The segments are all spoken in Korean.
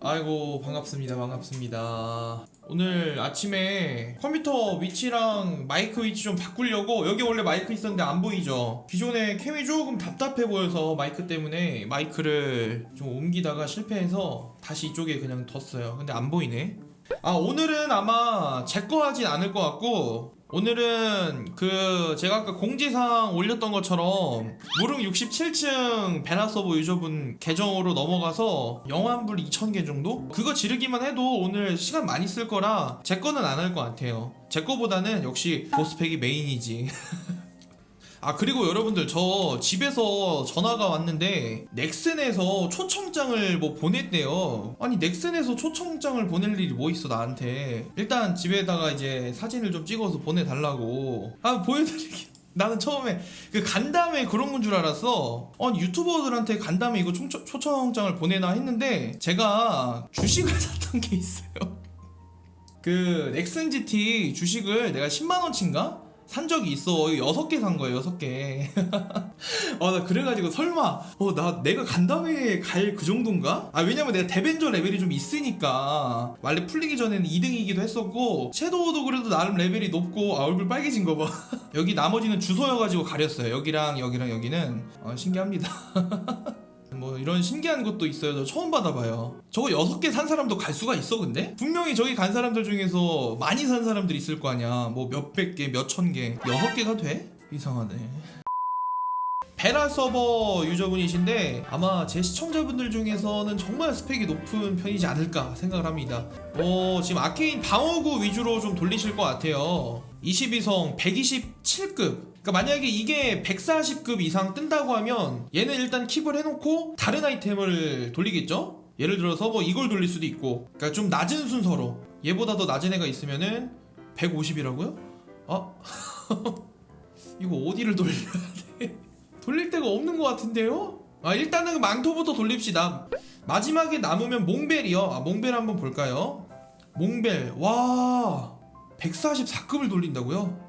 아이고 반갑습니다 반갑습니다. 오늘 아침에 컴퓨터 위치랑 마이크 위치 좀 바꾸려고 여기 원래 마이크 있었는데 안 보이죠? 기존에 캠이 조금 답답해 보여서 마이크 때문에 마이크를 좀 옮기다가 실패해서 다시 이쪽에 그냥 뒀어요. 근데 안 보이네. 아 오늘은 아마 제 거 하진 않을 것 같고 오늘은 그 제가 아까 공지사항 올렸던 것처럼 무릉 67층 베라서버 유저분 계정으로 넘어가서 영환불 2000개 정도? 그거 지르기만 해도 오늘 시간 많이 쓸 거라 제 거는 안 할 것 같아요 제 거보다는 역시 보스팩이 메인이지 아 그리고 여러분들 저 집에서 전화가 왔는데 넥슨에서 초청장을 뭐 보냈대요. 아니 넥슨에서 초청장을 보낼 일이 뭐 있어 나한테? 일단 집에다가 이제 사진을 좀 찍어서 보내달라고. 아 보여드릴게. 나는 처음에 그 간담회 그런 건 줄 알았어. 아니 유튜버들한테 간담회 이거 초, 초청장을 보내나 했는데 제가 주식을 샀던 게 있어요. 그 넥슨 GT 주식을 내가 10만 원치인가? 산 적이 있어. 여섯 개 산 거예요, 여섯 개. 어, 나 그래가지고 설마, 어, 나 내가 간담회에 갈 그 정도인가? 아, 왜냐면 내가 대벤저 레벨이 좀 있으니까. 원래 풀리기 전에는 2등이기도 했었고, 섀도우도 그래도 나름 레벨이 높고, 아, 얼굴 빨개진 거 봐. 여기 나머지는 주소여가지고 가렸어요. 여기랑 여기랑 여기는. 어, 신기합니다. 뭐 이런 신기한 것도 있어요. 저 처음 받아봐요. 저거 여섯 개 산 사람도 갈 수가 있어, 근데? 분명히 저기 간 사람들 중에서 많이 산 사람들이 있을 거 아니야. 뭐 몇백 개, 몇천 개. 여섯 개가 돼? 이상하네. 베라 서버 유저분이신데 아마 제 시청자분들 중에서는 정말 스펙이 높은 편이지 않을까 생각을 합니다. 어, 지금 아케인 방어구 위주로 좀 돌리실 것 같아요. 22성 127급. 그러니까 만약에 이게 140급 이상 뜬다고 하면 얘는 일단 킵을 해놓고 다른 아이템을 돌리겠죠? 예를 들어서 뭐 이걸 돌릴 수도 있고 그러니까 좀 낮은 순서로 얘보다 더 낮은 애가 있으면은 150이라고요? 아 이거 어디를 돌려야 돼? 돌릴 데가 없는 것 같은데요? 아 일단은 망토부터 돌립시다 마지막에 남으면 몽벨이요 아 몽벨 한번 볼까요? 몽벨 와 144급을 돌린다고요?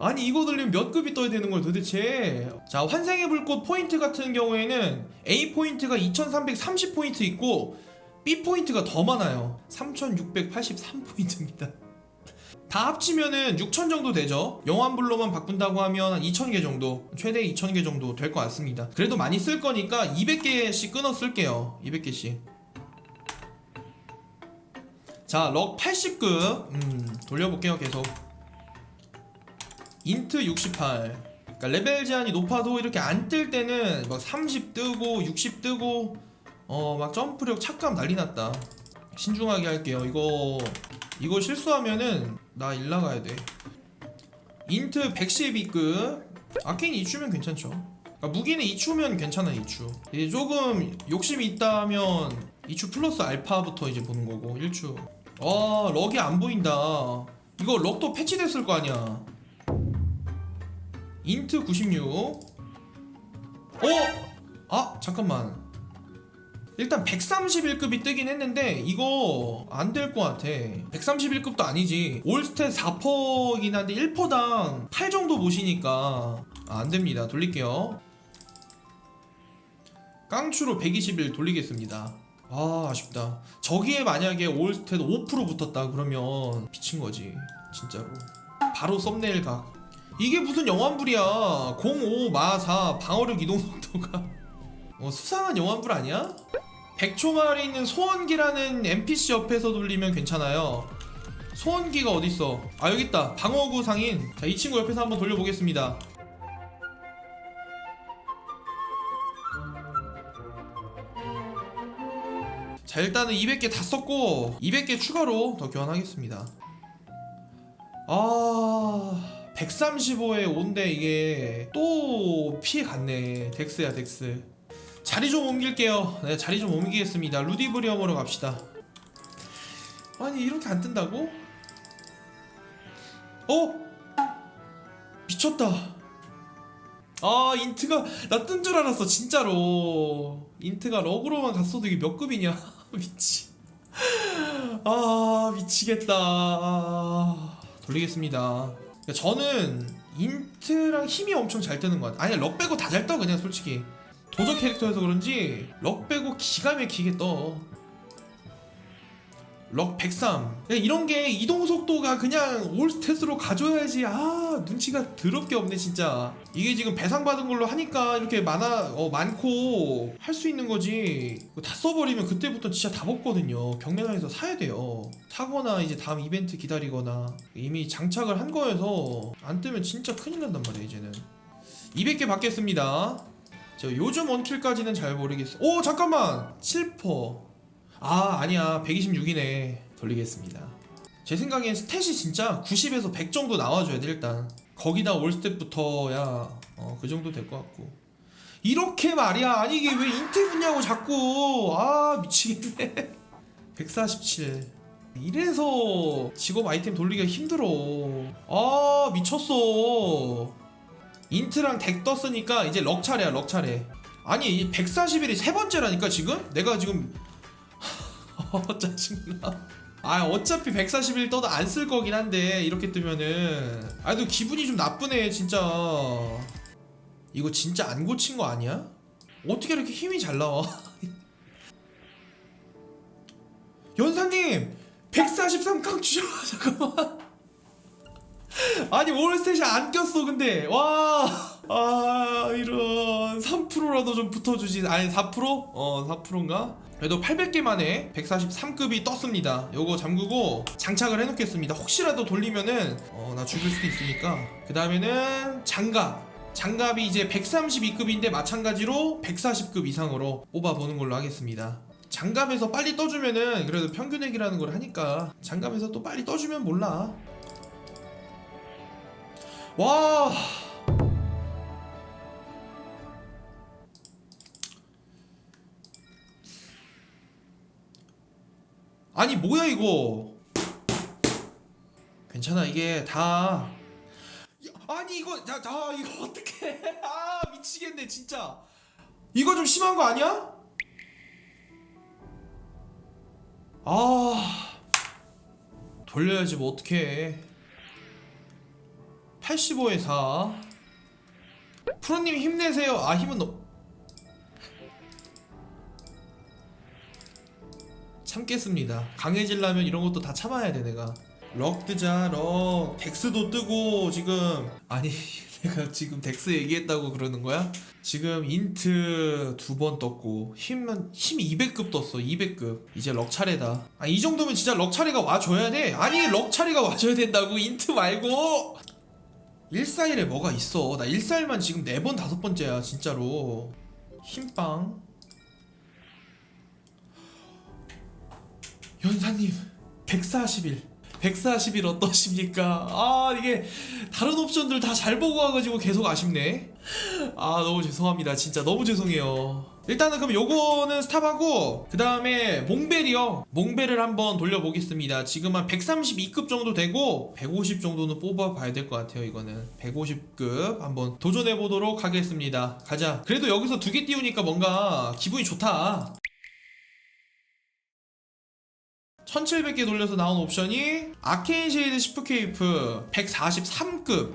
아니 이거 돌리면 몇 급이 떠야 되는 걸 도대체 자 환생의 불꽃 포인트 같은 경우에는 A 포인트가 2330 포인트 있고 B 포인트가 더 많아요 3683 포인트입니다 다 합치면은 6천 정도 되죠. 영환불로만 바꾼다고 하면 한 2천 개 정도, 최대 2천 개 정도 될 것 같습니다. 그래도 많이 쓸 거니까 200개씩 끊어 쓸게요. 200개씩. 자, 럭 80급. 음, 돌려볼게요, 계속. 인트 68. 그러니까 레벨 제한이 높아도 이렇게 안 뜰 때는 막 30 뜨고 60 뜨고 어 막 점프력 착감 난리 났다. 신중하게 할게요. 이거 이거 실수하면은 나 일 나가야 돼. 인트 112급 아케인 이추면 괜찮죠. 그러니까 무기는 이추면 괜찮아 이추. 이제 조금 욕심이 있다면 이추 플러스 알파부터 이제 보는 거고 1추. 아 럭이 안 보인다. 이거 럭도 패치됐을 거 아니야. 인트 96. 어? 아 잠깐만. 일단 131급이 뜨긴 했는데 이거 안 될 것 같아. 131급도 아니지. 올스탯 4%이긴 한데 1%당 8 정도 보시니까 아, 안됩니다. 돌릴게요. 깡추로 121 돌리겠습니다. 아 아쉽다. 저기에 만약에 올스탯 5% 붙었다 그러면 미친거지 진짜로. 바로 썸네일 각. 이게 무슨 영환불이야. 05 마 4 방어력 이동 속도가. 어, 수상한 영환불 아니야? 100초말에 있는 소원기라는 NPC 옆에서 돌리면 괜찮아요. 소원기가 어딨어? 아 여기 있다. 방어구 상인. 자 이 친구 옆에서 한번 돌려보겠습니다. 자 일단은 200개 다 썼고 200개 추가로 더 교환하겠습니다. 아 135에 5인데 이게 또 피해 갔네. 덱스야 덱스. 자리 좀 옮길게요. 네, 자리 좀 옮기겠습니다. 루디브리엄으로 갑시다. 아니 이렇게 안 뜬다고? 어? 미쳤다. 아 인트가 나 뜬 줄 알았어 진짜로. 인트가 럭으로만 갔어도 이게 몇 급이냐? 미치. 아 미치겠다. 아, 돌리겠습니다. 저는 인트랑 힘이 엄청 잘 뜨는 것 같아 아니 럭 빼고 다 잘 떠 그냥 솔직히 도적 캐릭터여서 그런지 럭 빼고 기가 막히게 떠. 럭 103. 그냥 이런 게 이동 속도가 그냥 올 스탯으로 가져야지. 아 눈치가 더럽게 없네 진짜. 이게 지금 배상 받은 걸로 하니까 이렇게 많아 어, 많고 할 수 있는 거지. 다 써버리면 그때부터 진짜 다 먹거든요. 경매장에서 사야 돼요. 사거나 이제 다음 이벤트 기다리거나 이미 장착을 한 거여서 안 뜨면 진짜 큰일 난단 말이야 이제는. 200개 받겠습니다. 저 요즘 원킬까지는 잘 모르겠어. 오 잠깐만 7퍼. 아 아니야 126이네. 돌리겠습니다. 제 생각엔 스탯이 진짜 90에서 100 정도 나와줘야 돼 일단. 거기다 올스탯부터야 어, 그 정도 될 것 같고. 이렇게 말이야 아니 이게 왜 인트 붙냐고 자꾸 아 미치겠네. 147. 이래서 직업 아이템 돌리기가 힘들어. 아 미쳤어. 인트랑 덱 떴으니까 이제 럭 차례야 럭 차례. 아니 140일이 세 번째라니까 지금? 내가 지금 짜증나. 아 어차피 140일 떠도 안 쓸 거긴 한데 이렇게 뜨면은. 아또 기분이 좀 나쁘네 진짜. 이거 진짜 안 고친 거 아니야? 어떻게 이렇게 힘이 잘 나와? 연사님 143깡 주셔 잠깐만 아니 월스탯이 안 꼈어 근데. 와 아 이런. 3%라도 좀 붙어주지. 아니 4%? 어 4%인가? 그래도 800개 만에 143급이 떴습니다. 요거 잠그고 장착을 해놓겠습니다. 혹시라도 돌리면은 어 나 죽일 수도 있으니까. 그 다음에는 장갑. 장갑이 이제 132급인데 마찬가지로 140급 이상으로 뽑아보는 걸로 하겠습니다. 장갑에서 빨리 떠주면은 그래도 평균액이라는 걸 하니까 장갑에서 또 빨리 떠주면 몰라 와. 아니 뭐야 이거? 괜찮아 이게 다. 야, 아니 이거 자, 자 이거 어떻게? 아 미치겠네 진짜. 이거 좀 심한 거 아니야? 아 돌려야지 뭐 어떡해. 85에 4 프로님 힘내세요. 아 힘은 너 참겠습니다. 강해지려면 이런 것도 다 참아야 돼 내가. 럭 뜨자 럭. 덱스도 뜨고 지금. 아니 내가 지금 덱스 얘기했다고 그러는 거야? 지금 인트 두 번 떴고 힘은 힘 200급 떴어 200급. 이제 럭 차례다. 아 이 정도면 진짜 럭 차례가 와줘야 돼. 아니 럭 차례가 와줘야 된다고 인트 말고 141에 뭐가 있어? 나 141만 지금 4번 다섯 번째야 진짜로. 힘빵. 연사님 141 141 어떠십니까? 아 이게 다른 옵션들 다 잘 보고 와가지고 계속 아쉽네. 아 너무 죄송합니다 진짜. 너무 죄송해요 일단은 그럼 요거는 스탑하고 그 다음에 몽벨이요. 몽벨을 한번 돌려보겠습니다. 지금 한 132급 정도 되고 150 정도는 뽑아봐야 될 것 같아요 이거는. 150급 한번 도전해보도록 하겠습니다. 가자. 그래도 여기서 두 개 띄우니까 뭔가 기분이 좋다. 1700개 돌려서 나온 옵션이 아케인 쉐이드 시프 케이프 143급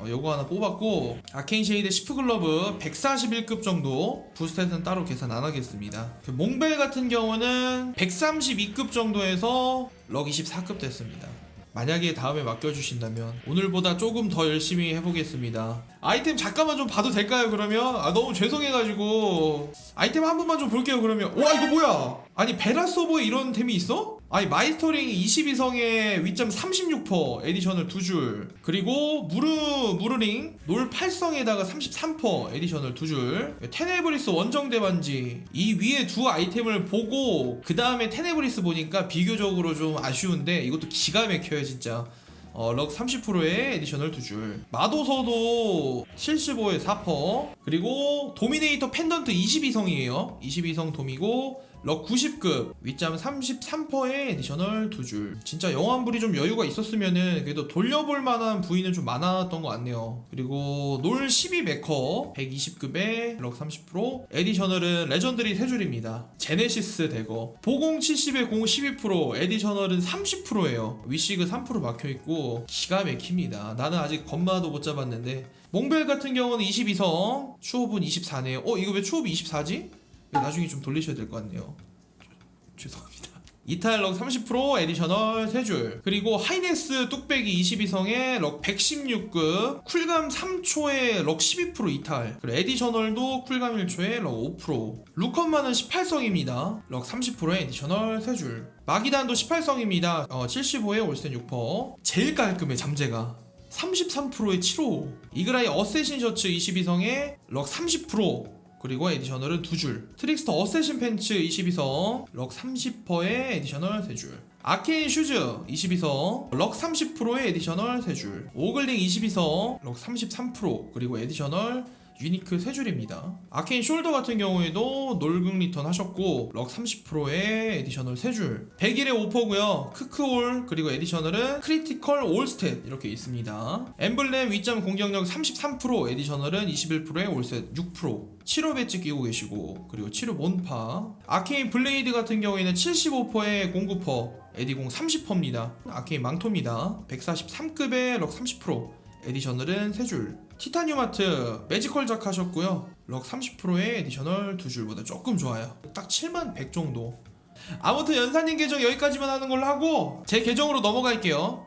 어, 요거 하나 뽑았고 아케인 쉐이드 시프 글러브 141급 정도 부스탯은 따로 계산 안 하겠습니다. 그 몽벨 같은 경우는 132급 정도에서 럭 24급 됐습니다. 만약에 다음에 맡겨주신다면 오늘보다 조금 더 열심히 해보겠습니다. 아이템 잠깐만 좀 봐도 될까요 그러면? 아 너무 죄송해가지고. 아이템 한 번만 좀 볼게요 그러면. 와 이거 뭐야? 아니 베라 서버에 이런 템이 있어? 아니 마이스터링 22성에 위점 36% 에디셔널 2줄. 그리고 무르 무르링 놀 8성에다가 33% 에디셔널 2줄. 테네브리스 원정 대 반지. 이 위에 두 아이템을 보고 그 다음에 테네브리스 보니까 비교적으로 좀 아쉬운데 이것도 기가 막혀요 진짜. 어, 럭 30%의 에디셔널 2줄. 마도서도 75에 4% 그리고 도미네이터 펜던트 22성이에요. 22성 돔이고 럭 90급 윗잠 33%의 에디셔널 두 줄. 진짜 영환불이 좀 여유가 있었으면은 그래도 돌려볼 만한 부위는 좀 많았던 것 같네요. 그리고 놀 12 메커 120급에 럭 30% 에디셔널은 레전드리 세 줄입니다. 제네시스 대거 보공 70에 공 12% 에디셔널은 30%예요. 위시그 3% 박혀 있고 기가 막힙니다. 나는 아직 건마도 못 잡았는데 몽벨 같은 경우는 22성, 추업은 24네요. 어 이거 왜 추업이 24지? 나중에 좀 돌리셔야 될 것 같네요. 죄송합니다. 이탈 럭 30% 에디셔널 3줄. 그리고 하이네스 뚝배기 22성에 럭 116급 쿨감 3초에 럭 12% 이탈. 그리고 에디셔널도 쿨감 1초에 럭 5% 루컨만은 18성입니다. 럭 30%의 에디셔널 3줄. 마기단도 18성입니다. 어, 75에 올스텐 6% 제일 깔끔해 잠재가. 33%의 7호. 이그라이 어쌔신 셔츠 22성에 럭 30% 그리고 에디셔널은 두 줄. 트릭스터 어쌔신 팬츠 22성, 럭 30%의 에디셔널 3줄. 아케인 슈즈 22성, 럭 30%의 에디셔널 3줄. 오글링 22성, 럭 33%, 그리고 에디셔널 유니크 3줄입니다. 아케인 숄더 같은 경우에도 놀극 리턴 하셨고 럭 30%의 에디셔널 3줄. 100일의 오퍼고요. 크크올 그리고 에디셔널은 크리티컬 올스탯 이렇게 있습니다. 엠블렘 위점 공격력 33% 에디셔널은 21%의 올스탯 6% 치료 배지 끼고 계시고 그리고 치료 몬파. 아케인 블레이드 같은 경우에는 75%의 공구퍼 에디공 30%입니다. 아케인 망토입니다. 143급의 럭 30% 에디셔널은 3줄 티타늄 아트 매지컬 작 하셨고요 럭 30%의 에디셔널 2줄보다 조금 좋아요 딱 7만 100 정도 아무튼 연사님 계정 여기까지만 하는 걸로 하고 제 계정으로 넘어갈게요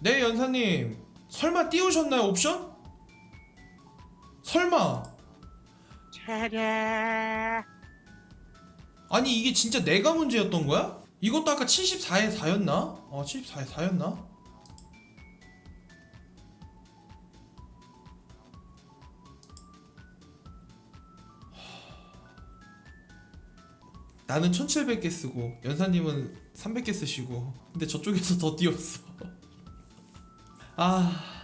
네 연사님 설마 띄우셨나요 옵션? 설마 아니 이게 진짜 내가 문제였던 거야? 이것도 아까 74에 4였나? 어 74에 4였나? 나는 1700개 쓰고 연사님은 300개 쓰시고 근데 저쪽에서 더 띄웠어. 아